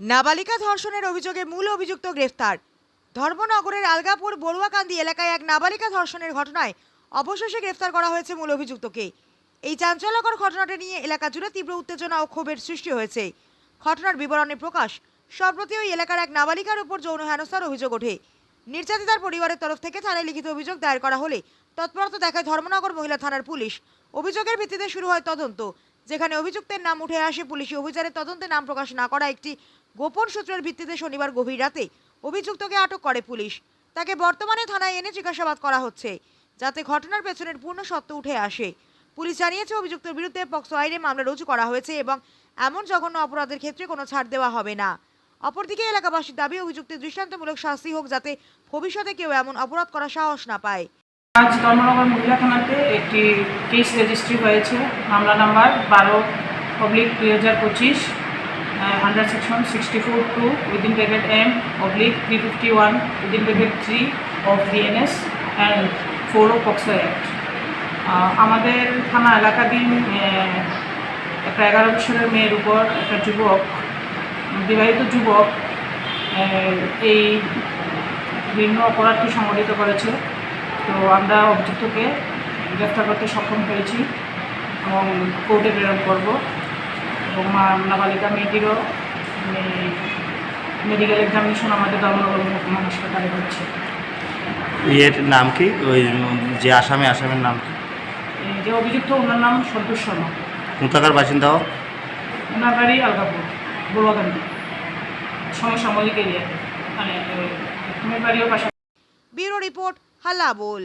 নাবালিকা ধর্ষণের অভিযোগে মূল অভিযুক্ত গ্রেফতার। ধর্মনগরের আলগাপুর বড়ুয়াকান্দি এলাকায় এক নাবালিকা ধর্ষণের ঘটনায় অবশেষে গ্রেফতার করা হয়েছে মূল অভিযুক্তকে। এই চাঞ্চল্যকর ঘটনাটি নিয়ে এলাকা জুড়ে তীব্র উত্তেজনা ও ক্ষোভের সৃষ্টি হয়েছে। ঘটনার বিবরণে প্রকাশ, সম্প্রতি ওই এলাকার এক নাবালিকার উপর যৌন হেনস্থার অভিযোগ ওঠে। নির্যাতিতার পরিবারের তরফ থেকে থানায় লিখিত অভিযোগ দায়ের করা হলে তৎপরতা দেখায় ধর্মনগর মহিলা থানার পুলিশ। অভিযোগের ভিত্তিতে শুরু হয় তদন্ত। যেখানে অভিযুক্তের নাম উঠে আসে পুলিশি অভিযানের তদন্তে নাম প্রকাশ না করা একটি গোপন সূত্রের ভিত্তিতে শনিবার গভীর রাতে অভিযুক্তকে আটক করে পুলিশ। তাকে বর্তমানে থানায় এনে জিজ্ঞাসাবাদ করা হচ্ছে, যাতে ঘটনার পেছনের পূর্ণ সত্য উঠে আসে। পুলিশ জানিয়েছে, অভিযুক্তের বিরুদ্ধে পক্সো আইনে মামলা রুজু করা হয়েছে এবং এমন জঘন্য অপরাধের ক্ষেত্রে কোনো ছাড় দেওয়া হবে না। অপরদিকে এলাকাবাসীর দাবি, অভিযুক্তের দৃষ্টান্তমূলক শাস্তি হোক, যাতে ভবিষ্যতে কেউ এমন অপরাধ করার সাহস না পায়। আজ ধর্মনগর মহিলা থানাতে একটি কেস রেজিস্ট্রি হয়েছে। মামলা নাম্বার বারো অবলিক দুই হাজার পঁচিশ under section sixty four two within bracket M oblique three fifty one within bracket three of BNS and four O POCSO act আমাদের থানা এলাকাধীন একটা এগারো বছরের মেয়ের উপর একটা যুবক, বিবাহিত যুবক এই ভিন্ন অপরাধটি সংগঠিত করেছে। তো আমরা অভিযুক্তকে গ্রেফতার করতে সক্ষম হয়েছি এবং কোর্টে প্রেরণ করব। এবং মা- নাবালিকা মেয়েটিরও মেডিকেল এক্সামিনেশন আমাদের ধর্মনগর মহকুমা হাসপাতালে হচ্ছে। ইয়ের নাম কি? ওই যে আসামি আসামের নাম কি? যে অভিযুক্ত ওনার নাম সন্তোষ শর্মা। কোথাকার বাসিন্দা ওনার বাড়ি আলগাপুর বড়ুয়াকান্দি সমসাময়িক এরিয়াতে। মানে মেয়ের বাড়িও পাশাপাশি ব্যুরো রিপোর্ট હલા બોલ